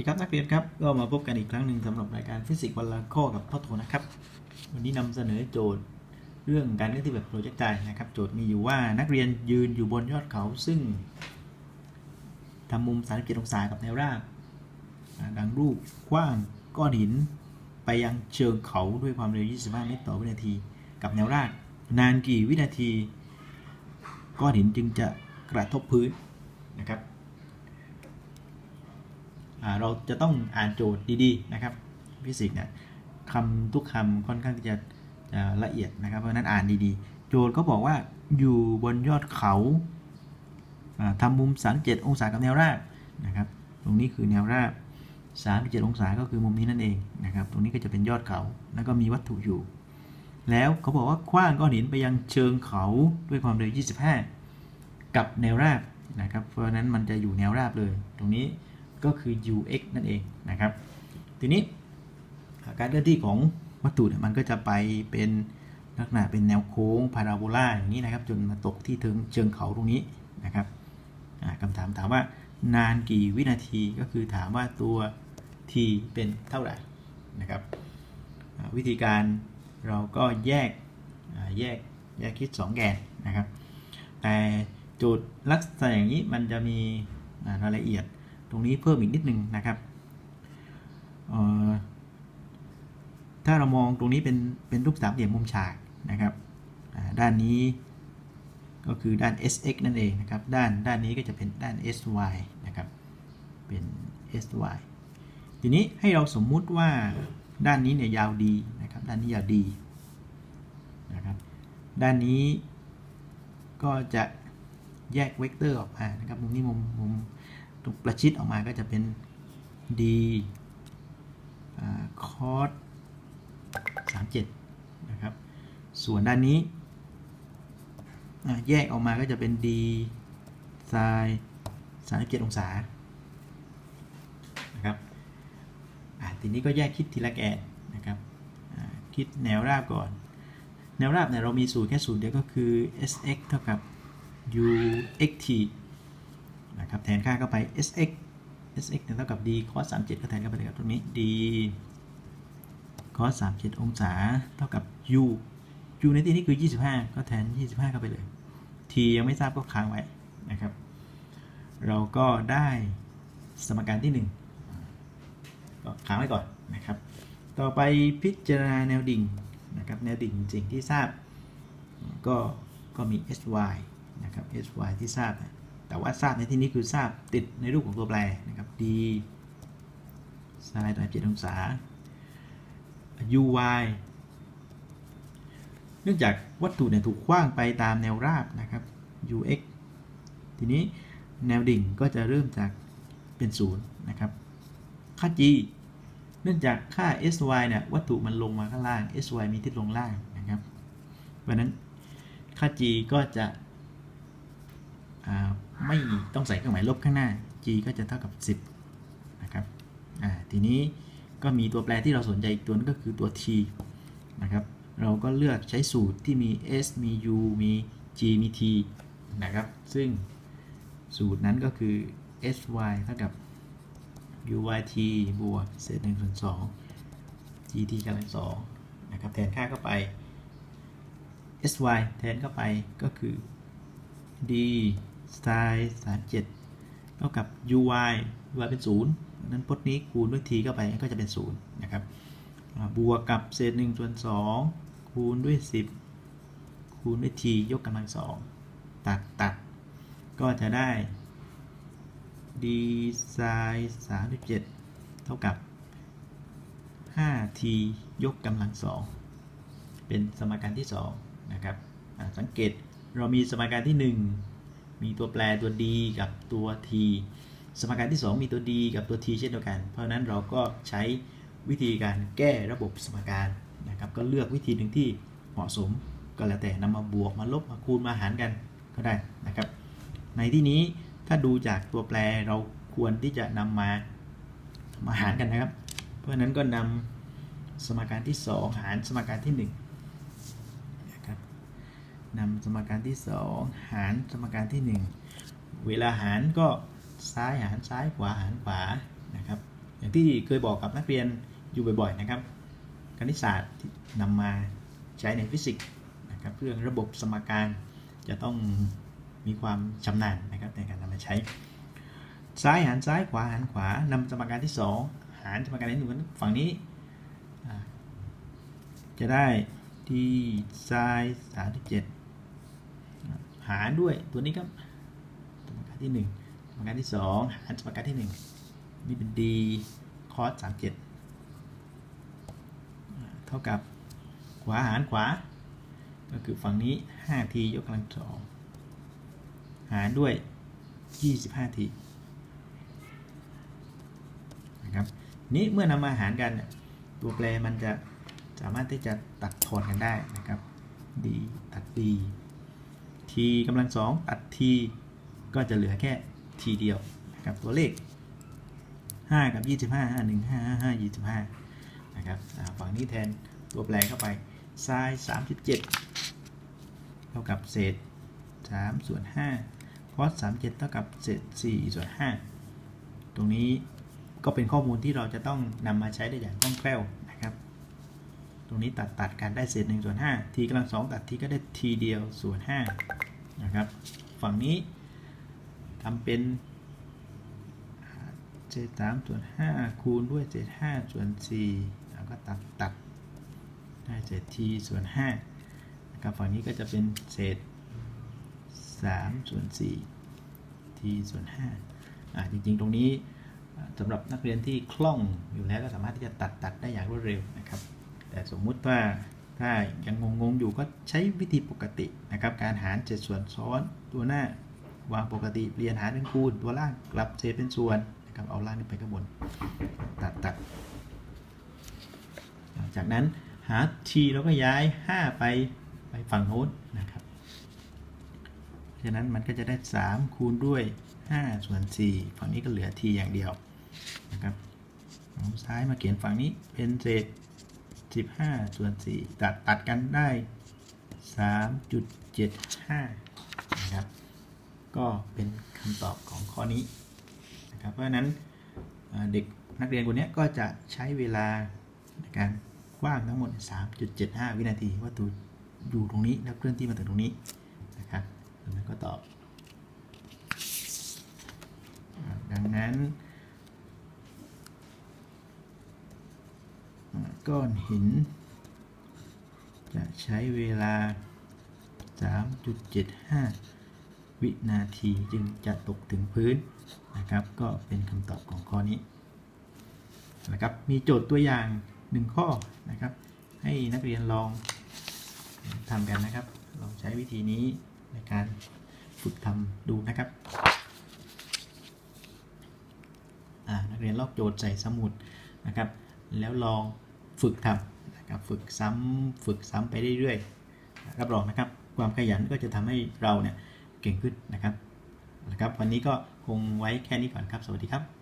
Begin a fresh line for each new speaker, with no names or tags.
ดีครับนักเรียนครับก็มาพบกันอีกครั้งหนึ่งสำหรับรายการฟิสิกส์วันละข้อกับพ่อโทนะครับ วันนี้นำเสนอโจทย์เรื่องการเคลื่อนที่แบบโปรเจกต์ไนะครับ โจทย์มีอยู่ว่านักเรียนยืนอยู่บนยอดเขาซึ่งทำมุม37องศากับแนวราบดังรูปกว้างก้อนหิน ไปยังเชิงเขาด้วยความเร็ว 25 เมตรต่อวินาที กับแนวราบนานกี่วินาที ก้อนหินจึงจะกระทบพื้นนะครับ เราจะต้องอ่านโจทย์ดีๆนะครับฟิสิกส์เนี่ยคำทุกคำค่อนข้างจะจะละเอียดนะครับเพราะนั้นอ่านดีๆ โจทย์เขาบอกว่าอยู่บนยอดเขาอ่าทำมุม 37 องศากับแนวราบนะครับ ตรงนี้คือแนวราบ 37 องศาก็คือมุมนี้นั่นเองนะครับ ตรงนี้ก็จะเป็นยอดเขา แล้วก็มีวัตถุอยู่ แล้วเขาบอกว่าคว้างก้อนหินไปยังเชิงเขาด้วยความเร็ว 25 กับแนวราบนะครับ เพราะนั้นมันจะอยู่แนวราบเลย ตรงนี้ ก็คือ ux นั่นเองนะครับ ทีนี้การเคลื่อนที่ของวัตถุเนี่ยมันก็จะไปเป็นลักษณะเป็นแนวโค้งพาราโบลาอย่างนี้นะครับ จนมาตกที่ถึงเชิงเขาตรงนี้นะครับอ่าคำถามถามว่านานกี่วินาทีก็คือถามว่าตัว t เป็นเท่าไหร่นะครับวิธีการเราก็แยกแยกแยกคิด 2 แกนนะครับ แต่โจทย์ลักษณะอย่างนี้มันจะมีรายละเอียด ตรงนี้เพิ่มอีกนิดนึงนะครับถ้าเรามองตรงนี้เป็นเป็นรูปสามเหลี่ยมมุมฉากนะครับด้านนี้ก็คือด้าน sx นั่นเองนะครับ ด้านด้านนี้ก็จะเป็นด้าน sy นะครับ เป็น sy ทีนี้ให้เราสมมุติว่าด้านนี้เนี่ยยาวดีนะครับ ด้านนี้ยาวดีนะครับ ด้านนี้ก็จะแยกเวกเตอร์ออกมานะครับ มุมนี้มุมมุม ตรงประชิดออกมาก็จะเป็น d คอส37นะครับ ส่วนด้านนี้แยกออกมาก็จะเป็น d ไซน์37องศานะครับทีนี้ก็แยกคิดทีละแกนนะครับคิดแนวราบก่อน แนวราบเนี่ยเรามีสูตรแค่สูตรเดียวก็คือ sx เท่ากับ uxt นะครับแทนค่าเข้าไป sx sx เท่ากับ d cos 37 ก็แทนเข้าไปเลยครับตรงนี้ d cos 37 องศา เท่ากับ u u ในที่นี้คือ 25 ก็แทน 25 เข้าไปเลย t ยังไม่ทราบก็ค้างไว้นะครับ เราก็ได้สมการที่ 1 ก็ค้างไว้ก่อนนะครับ ต่อไปพิจารณาแนวดิ่งนะครับแนวดิ่งสิ่งที่ทราบ ก็ก็มี sy นะครับ sy ที่ทราบนะ แต่ว่าทราบในที่นี้คือทราบติดในรูปของตัวแปรนะครับ d sin 37องศา uy เนื่องจากวัตถุเนี่ยถูกขว้างไปตามแนวราบนะครับ ux ทีนี้แนวดิ่งก็จะเริ่มจากเป็นศูนย์นะครับ ค่า g เนื่องจากค่า sy เนี่ยวัตถุมันลงมาข้างล่าง sy มีทิศลงล่างนะครับเพราะนั้นค่า g ก็จะ ไม่ต้องใส่เครื่องหมายลบข้างหน้า g ก็จะเท่ากับ 10 นะครับ อ่า ทีนี้ก็มีตัวแปรที่เราสนใจอีกตัวนึงก็คือตัว t นะครับ เราก็เลือกใช้สูตรที่มี s มี u มี g มี t นะครับ ซึ่งสูตรนั้นก็คือ sy เท่ากับ uyt บวกเศษ1ส่วน2 gt กำลัง2นะครับ แทนค่าเข้าไป sy แทนเข้าไปก็คือ d sin 37เท่ากับ uy uy เป็น0นั้นพจน์นี้คูณด้วย t เข้าไปก็จะเป็น0นะครับบวกกับเศษ1ส่วน2คูณด้วย 10 คูณด้วย t ยกกำลัง2ตัดตัดก็จะได้ d sin 37 เท่ากับ 5t ยกกำลัง 2 เป็นสมการที่ 2 นะครับ สังเกตเรามีสมการที่ 1 มีตัวแปรตัว d กับตัว t สมการที่ 2 มีตัว d กับตัว t เช่นเดียวกัน เพราะนั้นเราก็ใช้วิธีการแก้ระบบสมการนะครับก็เลือกวิธีหนึ่งที่เหมาะสมก็แล้วแต่นำมาบวกมาลบมาคูณมาหารกันก็ได้นะครับ ในที่นี้ถ้าดูจากตัวแปรเราควรที่จะนำมามาหารกันนะครับ เพราะนั้นก็นำสมการที่ 2 หารสมการที่1นะครับ นำสมการที่ 2 หารสมการที่ 1 เวลาหารก็ซ้ายหารซ้ายขวาหารขวานะครับอย่างที่เคยบอกกับนักเรียนอยู่บ่อยๆนะครับคณิตศาสตร์นำมาใช้ในฟิสิกส์นะครับเรื่องระบบสมการจะต้องมีความชำนาญนะครับในการนำมาใช้ ซ้ายหารซ้ายขวาหารขวานำสมการที่ 2 หารสมการที่หนึ่งฝั่งนี้ จะได้ที่ซ้าย37 หารด้วยตัวนี้ครับสมการที่1สมการที่ 2 หารสมการที่ 1 นี่เป็น d cos 37 เท่ากับขวาหารขวา ก็คือฝั่งนี้ 5t ยกกำลังสองหารด้วย 25t นะครับนี้เมื่อนำมาหารกันเนี่ยตัวแปรมันจะสามารถที่จะตัดทอนกันได้นะครับ d ตัด d t กำลังสองตัด t ก็จะเหลือแค่ t เดียวนะครับตัวเลข 5 กับ 25 5 1 5 5 5 25นะครับฝั่งนี้แทนตัวแปรเข้าไปไซน์37 เท่ากับเศษ3ส่วน5 cos 37 เท่ากับเศษ4ส่วน5ตรงนี้ก็เป็นข้อมูลที่เราจะต้องนำมาใช้ได้อย่างคล่องแคล่วนะครับ ตรงนี้ตัดตัดกันได้เศษ1ส่วน5 t กำลัง2ตัด t ก็ได้ t เดียวส่วน5 นะครับ ฝั่งนี้ทำเป็นเศษ3ส่วน5คูณด้วยเศษ5ส่วน4แล้วก็ตัดตัดได้เศษ t ส่วน5นะครับฝั่งนี้ก็จะเป็นเศษ3ส่วน4 t ส่วน5อ่าจริงๆ ตรงนี้สำหรับนักเรียนที่คล่องอยู่แล้วก็สามารถที่จะตัดตัดได้อย่างรวดเร็วนะครับ แต่สมมุติว่า ถ้ายังงงๆอยู่ก็ใช้วิธีปกตินะครับ การหารเศษส่วนซ้อน ตัวหน้าวางปกติเปลี่ยนหารเป็นคูณ ตัวล่างกลับเศษเป็นส่วนนะครับเอาล่างขึ้นไปข้างบน ตัดตัดจากนั้นหา t เราก็ย้าย 5 ไปไปฝั่งโน้นนะครับเพราะฉะนั้นมันก็จะได้ 3 คูณด้วย 5 ส่วน 4 ฝั่งนี้ก็เหลือ t อย่างเดียวนะครับเอาซ้ายมาเขียนฝั่งนี้เป็นเศษ 15 ส่วน 4 ตัดตัดกันได้ 3.75 นะครับ ก็เป็นคำตอบของข้อนี้นะครับ เพราะฉะนั้นเด็กนักเรียนคนนี้ก็จะใช้เวลาในการกว้างทั้งหมด 3.75 วินาทีว่าตัวอยู่ตรงนี้แล้วเคลื่อนที่มาถึงตรงนี้นะครับแล้วก็ตอบ ดังนั้น อ่า ก้อนหิน จะใช้เวลา 3.75 วินาทีจึงจะตกถึงพื้นนะครับ ก็เป็นคำตอบของข้อนี้นะครับ มีโจทย์ตัวอย่าง 1 ข้อนะครับ ให้นักเรียนลองทำกันนะครับ ลองใช้วิธีนี้ในการฝึกทำดูนะครับนักเรียนลอกโจทย์ใส่สมุดนะครับ แล้วลอง ฝึกทำนะครับฝึกซ้ำฝึกซ้ำไปเรื่อยๆรับรองนะครับ ความขยันก็จะทำให้เราเนี่ยเก่งขึ้นนะครับนะครับ วันนี้ก็คงไว้แค่นี้ก่อนครับ สวัสดีครับ